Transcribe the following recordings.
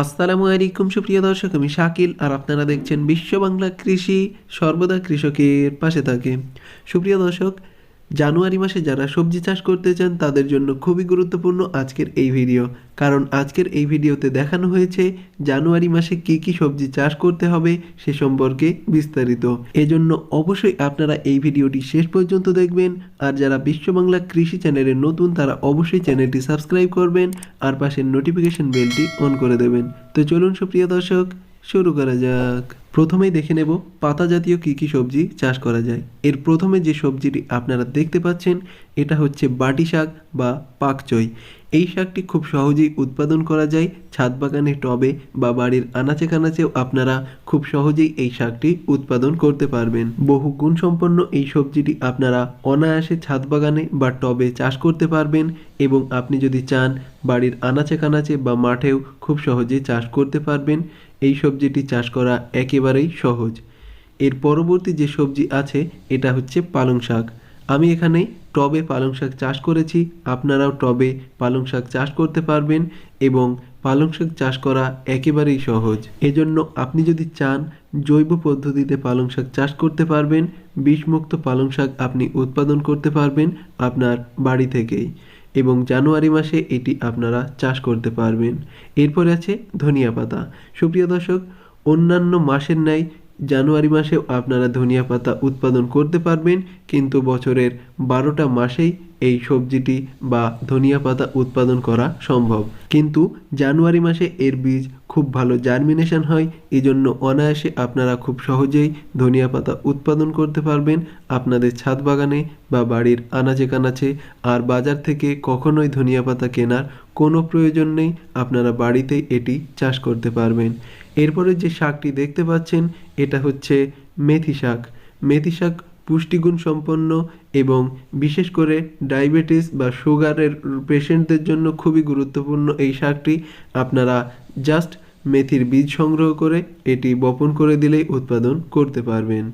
আসসালামু আলাইকুম, সুপ্রিয় দর্শক, আমি শাকিল, আর আপনারা দেখছেন বিশ্ব বাংলা কৃষি সর্বদা কৃষকের পাশে থাকে। সুপ্রিয় দর্শক জানুয়ারি মাসে যারা সবজি চাষ করতে চান, তাদের জন্য খুবই গুরুত্বপূর্ণ আজকের এই ভিডিও। কারণ আজকের এই ভিডিওতে দেখানো হয়েছে জানুয়ারি মাসে কি কি সবজি চাষ করতে হবে সে সম্পর্কে বিস্তারিত। এজন্য অবশ্যই আপনারা এই ভিডিওটি শেষ পর্যন্ত দেখবেন, আর যারা বিশ্ব বাংলা কৃষি চ্যানেলে নতুন, তারা অবশ্যই চ্যানেলটি সাবস্ক্রাইব করবেন, আর পাশের নোটিফিকেশন বেলটি অন করে দেবেন। তো চলুন সুপ্রিয় দর্শক শুরু করা যাক। প্রথমেই দেখে নেব পাতা জাতীয় কী কী সবজি চাষ করা যায়। এর প্রথমে যে সবজিটি আপনারা দেখতে পাচ্ছেন, এটা হচ্ছে বাটি শাক বা পাকচই এই শাকটি খুব সহজেই উৎপাদন করা যায়। ছাদ বাগানে, টবে বা বাড়ির আনাচে কানাচেও আপনারা খুব সহজেই এই শাকটি উৎপাদন করতে পারবেন। বহু গুণসম্পন্ন এই সবজিটি আপনারা অনায়াসে ছাদ বাগানে বা টবে চাষ করতে পারবেন এবং আপনি যদি চান, বাড়ির আনাচে কানাচে বা মাঠেও খুব সহজেই চাষ করতে পারবেন। এই সবজিটি চাষ করা একেবারেই সহজ। এর পরবর্তী যে সবজি আছে, এটা হচ্ছে পালং শাক। আমি এখানে টবে পালং শাক চাষ করেছি, আপনারাও টবে পালং শাক চাষ করতে পারবেন এবং পালং শাক চাষ করা একেবারেই সহজ। এজন্য আপনি যদি চান, জৈব পদ্ধতিতে পালং শাক চাষ করতে পারবেন, বিষমুক্ত পালং শাক আপনি উৎপাদন করতে পারবেন আপনার বাড়ি থেকেই। এবং জানুয়ারি মাসে এটি আপনারা চাষ করতে পারবেন। এরপর আছে ধনিয়া পাতা। সুপ্রিয় দর্শক, অন্যান্য মাসের ন্যায় জানুয়ারি মাসেও আপনারা ধনিয়া পাতা উৎপাদন করতে পারবেন, কিন্তু বছরের বারোটা মাসেই এই সবজিটি বা ধনিয়া পাতা উৎপাদন করা সম্ভব। কিন্তু জানুয়ারি মাসে এর বীজ খুব ভালো জার্মিনেশন হয় এই জন্য অনায়াসে আপনারা খুব সহজেই ধনিয়া পাতা উৎপাদন করতে পারবেন আপনাদের ছাদ বাগানে বা বাড়ির আনাচে কানাচে। আর বাজার থেকে কখনোই ধনিয়া পাতা কেনার কোনো প্রয়োজন নেই, আপনারা বাড়িতেই এটি চাষ করতে পারবেন। এরপরে যে শাকটি দেখতে পাচ্ছেন, এটা হচ্ছে মেথি শাক। মেথি শাক পুষ্টিগুণ সম্পন্ন এবং বিশেষ করে ডায়াবেটিস বা সুগারের পেশেন্টদের জন্য খুবই গুরুত্বপূর্ণ এই শাকটি। আপনারা জাস্ট মেথির বীজ সংগ্রহ করে এটি বপন করে দিলেই উৎপাদন করতে পারবেন।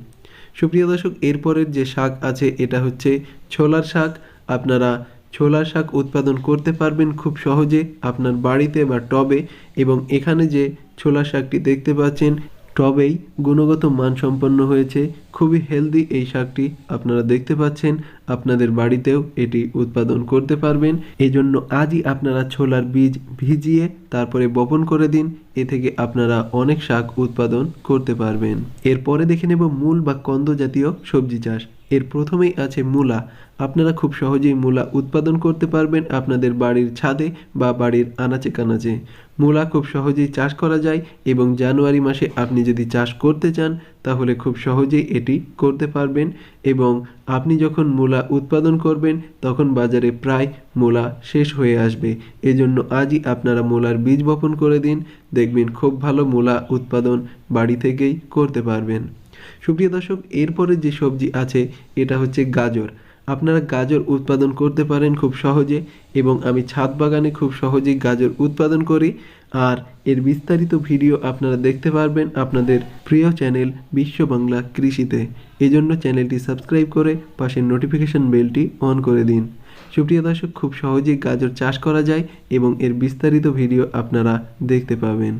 সুপ্রিয় দর্শক, এরপরের যে শাক আছে, এটা হচ্ছে ছোলার শাক। আপনারা ছোলার শাক উৎপাদন করতে পারবেন খুব সহজে আপনার বাড়িতে বা টবে এবং এখানে যে ছোলার শাকটি দেখতে পাচ্ছেন টবেই গুণগত মান সম্পন্ন হয়েছে। খুবই হেলদি এই শাকটি আপনারা দেখতে পাচ্ছেন। আপনাদের বাড়িতেও এটি উৎপাদন করতে পারবেন। এই জন্য আজই আপনারা ছোলার বীজ ভিজিয়ে তারপরে বপন করে দিন। এ থেকে আপনারা অনেক শাক উৎপাদন করতে পারবেন। এরপরে দেখে নেব মূল বা কন্দ জাতীয় সবজি চাষ। এর প্রথমেই আছে মূলা। আপনারা খুব সহজেই মূলা উৎপাদন করতে পারবেন আপনাদের বাড়ির ছাদে বা বাড়ির আনাচে কানাচে মূলা খুব সহজেই চাষ করা যায় এবং জানুয়ারি মাসে আপনি যদি চাষ করতে চান, তাহলে খুব সহজেই এটি করতে পারবেন এবং আপনি যখন মূলা উৎপাদন করবেন, তখন বাজারে প্রায় মূলা শেষ হয়ে আসবে। এজন্য আজই আপনারা মূলার বীজ বপন করে দিন, দেখবেন খুব ভালো মূলা উৎপাদন বাড়ি থেকেই করতে পারবেন। সুপ্রিয় দর্শক, এরপরে যে সবজি আছে, এটা হচ্ছে গাজর। আপনারা গাজর উৎপাদন করতে পারেন খুব সহজে এবং আমি ছাদ বাগানে খুব সহজেই গাজর উৎপাদন করি। আর এর বিস্তারিত ভিডিও আপনারা দেখতে পারবেন আপনাদের প্রিয় চ্যানেল বিশ্ব বাংলা কৃষিতে। এজন্য চ্যানেলটি সাবস্ক্রাইব করে পাশের নোটিফিকেশন বেলটি অন করে দিন। সুপ্রিয় দর্শক, খুব সহজেই গাজর চাষ করা যায় এবং এর বিস্তারিত ভিডিও আপনারা দেখতে পাবেন।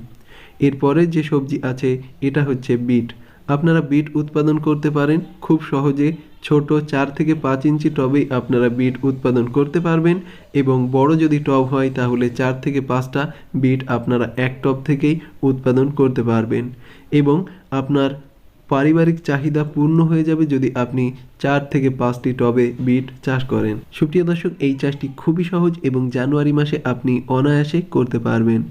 এরপরের যে সবজি আছে, এটা হচ্ছে বিট। আপনারা বিট উৎপাদন করতে পারেন। খুব সহজে ছোট চার থেকে পাঁচ ইঞ্চি টবেই আপনারা বিট উৎপাদন করতে পারবেন এবং বড় যদি টব হয় তাহলে চার থেকে পাঁচটা বিট আপনারা এক টব থেকেই উৎপাদন করতে পারবেন এবং আপনার পারিবারিক চাহিদা পূর্ণ হয়ে যাবে যদি আপনি চার থেকে পাঁচটি টবে বিট চাষ করেন। সুপ্রিয় দর্শক, এই চাষটি খুবই সহজ এবং জানুয়ারি মাসে আপনি অনায়াসে করতে পারবেন।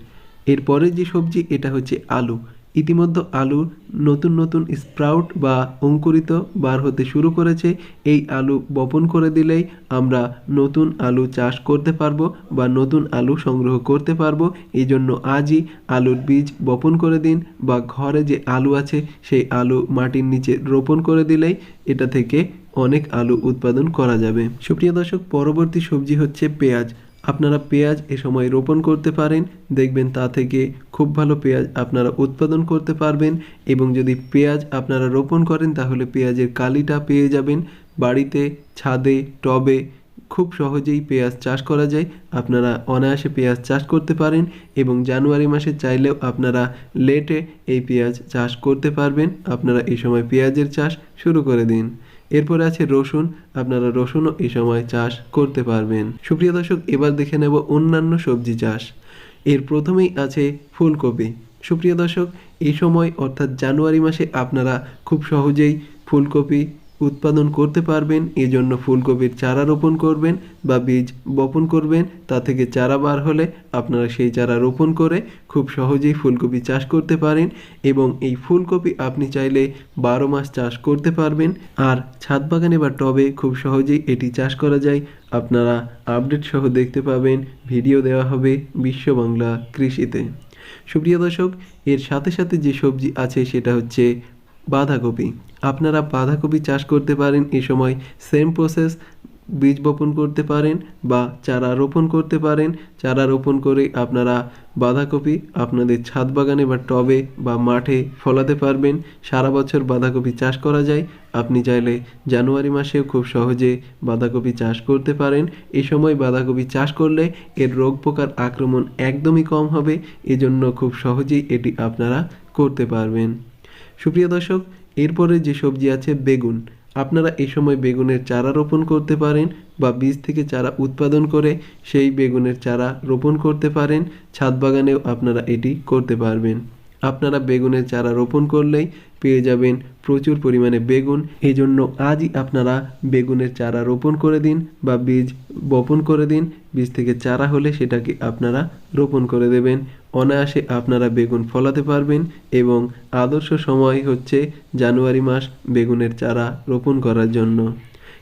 এরপরে যে সবজি, এটা হচ্ছে আলু। ইতিমধ্যে আলুর নতুন নতুন স্প্রাউট বা অঙ্কুরিত বার হতে শুরু করেছে। এই আলু বপন করে দিলেই আমরা নতুন আলু চাষ করতে পারব বা নতুন আলু সংগ্রহ করতে পারব। এই জন্য আজই আলুর বীজ বপন করে দিন বা ঘরে যে আলু আছে, সেই আলু মাটির নিচে রোপণ করে দিলেই এটা থেকে অনেক আলু উৎপাদন করা যাবে। সুপ্রিয় দর্শক, পরবর্তী সবজি হচ্ছে পেঁয়াজ। আপনারা পেঁয়াজ এ সময় রোপণ করতে পারেন, দেখবেন তা থেকে খুব ভালো পেঁয়াজ আপনারা উৎপাদন করতে পারবেন এবং যদি পেঁয়াজ আপনারা রোপণ করেন, তাহলে পেঁয়াজের কালিটা পেয়ে যাবেন। বাড়িতে, ছাদে, টবে খুব সহজেই পেঁয়াজ চাষ করা যায়। আপনারা অনায়াসে পেঁয়াজ চাষ করতে পারেন এবং জানুয়ারি মাসে চাইলেও আপনারা লেটে এই পেঁয়াজ চাষ করতে পারবেন। আপনারা এই সময় পেঁয়াজের চাষ শুরু করে দিন। এরপরে আছে রসুন। আপনারা রসুনও এই সময় চাষ করতে পারবেন। সুপ্রিয় দর্শক, এবার দেখে নেব অন্যান্য সবজি চাষ। এর প্রথমেই আছে ফুলকপি। সুপ্রিয় দর্শক, এই সময় অর্থাৎ জানুয়ারি মাসে আপনারা খুব সহজেই ফুলকপি উৎপাদন করতে পারবেন, এজন্য ফুলকপির চারা রোপণ করবেন বা বীজ বপন করবেন, তা থেকে চারা বার হলে আপনারা সেই চারা রোপণ করে খুব সহজেই ফুলকপি চাষ করতে পারেন এবং এই ফুলকপি আপনি চাইলে বারো মাস চাষ করতে পারবেন। আর ছাদ বাগানে বা টবে খুব সহজেই এটি চাষ করা যায়। আপনারা আপডেট সহ দেখতে পাবেন, ভিডিও দেওয়া হবে বিশ্ব বাংলা কৃষিতে। সুপ্রিয় দর্শক, এর সাথে সাথে যে সবজি আছে সেটা হচ্ছে বাঁধাকপি। আপনারা বাঁধাকপি চাষ করতে পারেন, এ সময় সেম প্রসেস বীজ বপন করতে পারেন বা চারা রোপণ করতে পারেন। চারা রোপণ করে আপনারা বাঁধাকপি আপনাদের ছাদ বাগানে বা টবে বা মাঠে ফলাতে পারবেন। সারা বছর বাঁধাকপি চাষ করা যায়। আপনি চাইলে জানুয়ারি মাসেও খুব সহজে বাঁধাকপি চাষ করতে পারেন। এ সময় বাঁধাকপি চাষ করলে এর রোগ পোকার আক্রমণ একদমই কম হবে। এজন্য খুব সহজেই এটি আপনারা করতে পারবেন। সুপ্রিয় দর্শক, এরপরে যে সবজি আছে বেগুন। আপনারা এই সময় বেগুনের চারা রোপণ করতে পারেন বা বীজ থেকে চারা উৎপাদন করে সেই বেগুনের চারা রোপণ করতে পারেন। ছাদ বাগানেও আপনারা এটি করতে পারবেন। আপনারা বেগুনের চারা রোপণ করলেই পেয়ে যাবেন প্রচুর পরিমাণে বেগুন। এই জন্য আজই আপনারা বেগুনের চারা রোপণ করে দিন বা বীজ বপন করে দিন। বীজ থেকে চারা হলে সেটাকে আপনারা রোপণ করে দেবেন। অনায়াসে আপনারা বেগুন ফলাতে পারবেন এবং আদর্শ সময় হচ্ছে জানুয়ারি মাস বেগুনের চারা রোপণ করার জন্য।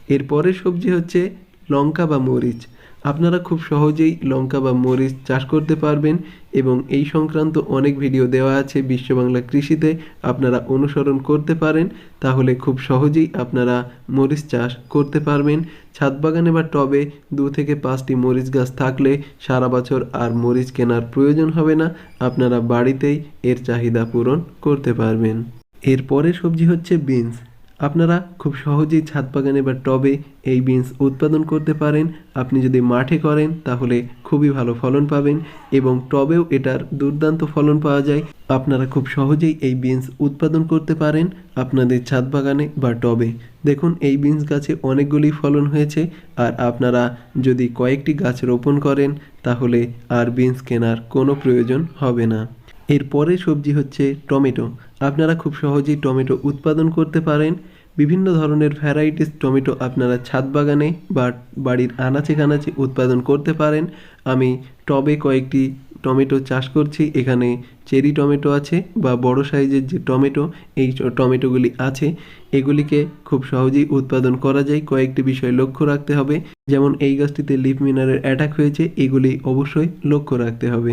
এরপরের সবজি হচ্ছে লঙ্কা বা মরিচ। আপনারা খুব সহজেই লঙ্কা বা মরিচ চাষ করতে পারবেন এবং এই সংক্রান্ত অনেক ভিডিও দেওয়া আছে বিশ্ব বাংলা কৃষিতে, আপনারা অনুসরণ করতে পারেন, তাহলে খুব সহজেই আপনারা মরিচ চাষ করতে পারবেন। ছাদ বাগানে বা টবে দু থেকে পাঁচটি মরিচ গাছ থাকলে সারা বছর আর মরিচ কেনার প্রয়োজন হবে না, আপনারা বাড়িতেই এর চাহিদা পূরণ করতে পারবেন। এরপরের সবজি হচ্ছে বিনস। আপনারা খুব সহজেই ছাদ বাগানে বা টবে এই বিনস উৎপাদন করতে পারেন। আপনি যদি মাঠে করেন, তাহলে খুবই ভালো ফলন পাবেন এবং টবেও এটার দুর্দান্ত ফলন পাওয়া যায়। আপনারা খুব সহজেই এই বিনস উৎপাদন করতে পারেন আপনাদের ছাদ বাগানে বা টবে। দেখুন, এই বিনস গাছে অনেকগুলি ফলন হয়েছে আর আপনারা যদি কয়েকটি গাছ রোপণ করেন, তাহলে আর বিনস কেনার কোনো প্রয়োজন হবে না। এরপরে সবজি হচ্ছে টমেটো। আপনারা খুব সহজেই টমেটো উৎপাদন করতে পারেন। বিভিন্ন ধরনের ভ্যারাইটিস টমেটো আপনারা ছাদ বাগানে বা বাড়ির আনাচে কানাচে উৎপাদন করতে পারেন। আমি টবে কয়েকটি টমেটো চাষ করছি, এখানে চেরি টমেটো আছে বা বড় সাইজের যে টমেটো, এই টমেটোগুলি আছে। এগুলিকে খুব সহজেই উৎপাদন করা যায়। কয়েকটি বিষয় লক্ষ্য রাখতে হবে। যেমন এই গাছটিতে লিফ মিনারের অ্যাটাক হয়েছে, এগুলি অবশ্যই লক্ষ্য রাখতে হবে।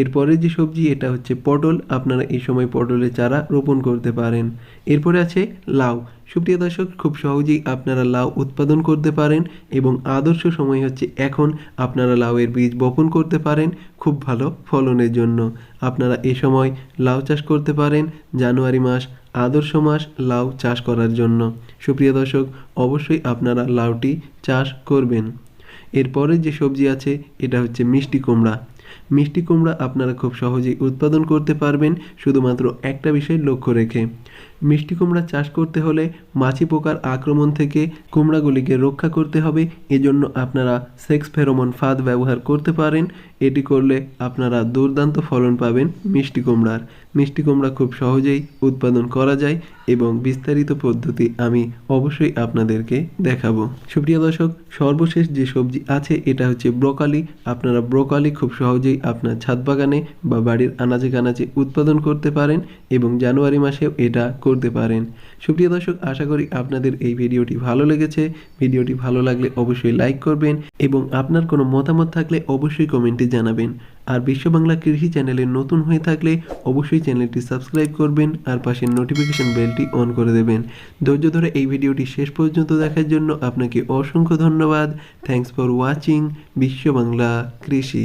এরপরে যে সবজি, এটা হচ্ছে পটল। আপনারা এই সময় পটলের চারা রোপণ করতে পারেন। এরপরে আছে লাউ। সুপ্রিয় দর্শক, খুব সহজেই আপনারা লাউ উৎপাদন করতে পারেন এবং আদর্শ সময় হচ্ছে এখন আপনারা লাউয়ের বীজ বপন করতে পারেন খুব ভালো ফলনের জন্য। আপনারা এই সময় লাউ চাষ করতে পারেন জানুয়ারি মাস, আদর্শ মাস লাউ চাষ করার জন্য। সুপ্রিয় দর্শক, অবশ্যই আপনারা লাউটি চাষ করবেন। এরপরে যে সবজি আছে, এটা হচ্ছে মিষ্টি কুমড়া। মিষ্টি কুমড়া আপনারা খুব সহজেই উৎপাদন করতে পারবেন, শুধুমাত্র একটা বিষয় লক্ষ্য রেখে। মিষ্টি কুমড়া চাষ করতে হলে মাছি পোকার আক্রমণ থেকে কুমড়াগুলিকে রক্ষা করতে হবে, এজন্য আপনারা সেক্স ফেরোমন ফাঁদ ব্যবহার করতে পারেন এটি করলে আপনারা দুর্দান্ত ফলন পাবেন মিষ্টি কুমড়ার। মিষ্টি কুমড়া খুব সহজেই উৎপাদন করা যায় এবং বিস্তারিত পদ্ধতি আমি অবশ্যই আপনাদেরকে দেখাবো। সুপ্রিয় দর্শক, সর্বশেষ যে সবজি আছে, এটা হচ্ছে ব্রোকলি। আপনারা ব্রোকলি খুব সহজেই আপনার ছাদ বাগানে বা বাড়ির আনাচে কানাচে উৎপাদন করতে পারেন এবং জানুয়ারি মাসেও এটা করতে পারেন। সুপ্রিয় দর্শক, আশা করি আপনাদের এই ভিডিওটি ভালো লেগেছে। ভিডিওটি ভালো লাগলে অবশ্যই লাইক করবেন এবং আপনার কোনো মতামত থাকলে অবশ্যই কমেন্টে জানাবেন। আর বিশ্ব বাংলা কৃষি চ্যানেলে নতুন হয়ে থাকলে অবশ্যই চ্যানেলটি সাবস্ক্রাইব করবেন আর পাশের নোটিফিকেশন বেলটি অন করে দেবেন। ধৈর্য ধরে এই ভিডিওটি শেষ পর্যন্ত দেখার জন্য আপনাকে অসংখ্য ধন্যবাদ। থ্যাংকস ফর ওয়াচিং বিশ্ব বাংলা কৃষি।